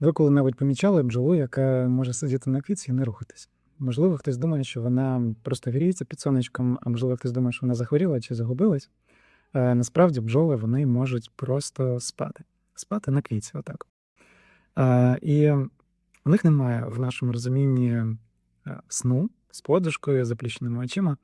Ви коли-небудь помічали бджолу, яка може сидіти на квітці і не рухатись? Можливо, хтось думає, що вона просто гріється під сонечком, а можливо, хтось думає, що вона захворіла чи загубилась. Е, насправді бджоли вони можуть просто спати. Спати на квітці, отак. Е, і у них немає в нашому розумінні е, сну з подушкою, заплющеними очима,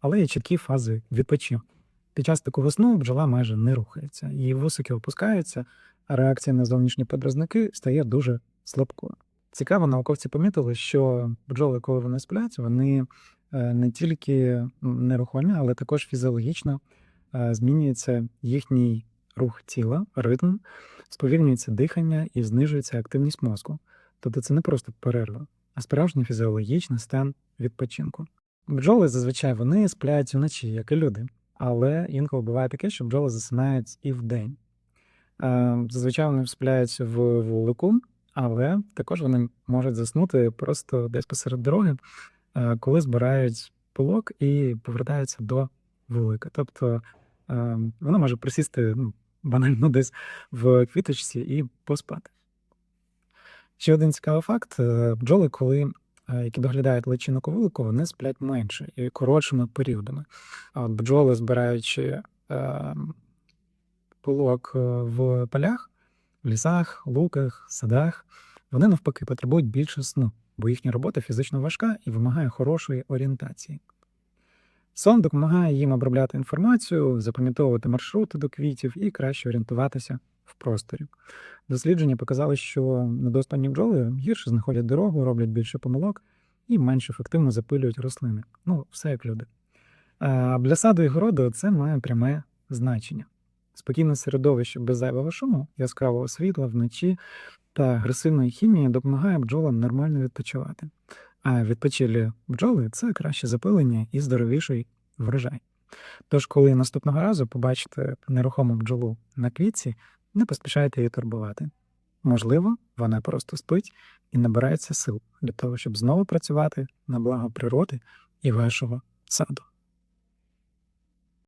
але є чіткі фази відпочинку. Під час такого сну бджола майже не рухається, її вусики опускаються, а реакція на зовнішні подразники стає дуже слабкою. Цікаво, науковці помітили, що бджоли, коли вони сплять, вони е, не тільки нерухомі, але також фізіологічно е, змінюється їхній рух тіла, ритм, сповільнюється дихання і знижується активність мозку. Тобто це не просто перерва, а справжній фізіологічний стан відпочинку. Бджоли зазвичай вони сплять вночі, як і люди, але інколи буває таке, що бджоли засинають і вдень. Е, Зазвичай вони сплять в вулику, але також вони можуть заснути просто десь посеред дороги, е, коли збирають пилок і повертаються до вулика. Тобто е, вона може присісти ну, банально десь в квіточці і поспати. Ще один цікавий факт: бджоли, коли які доглядають личинок у вулику, вони сплять менше і коротшими періодами. От бджоли, збираючи пилок е, в полях, в лісах, луках, садах, вони навпаки потребують більше сну, бо їхня робота фізично важка і вимагає хорошої орієнтації. Сон допомагає їм обробляти інформацію, запам'ятовувати маршрути до квітів і краще орієнтуватися в просторі. Дослідження показали, що недоспані бджоли гірше знаходять дорогу, роблять більше помилок і менш ефективно запилюють рослини. Ну, все як люди. А для саду і городу це має пряме значення. Спокійне середовище без зайвого шуму, яскравого світла вночі та агресивної хімії допомагає бджолам нормально відпочивати. А відпочилі бджоли це краще запилення і здоровіший врожай. Тож, коли наступного разу побачите нерухому бджолу на квітці, не поспішайте її турбувати. Можливо, вона просто спить і набирається сил для того, щоб знову працювати на благо природи і вашого саду.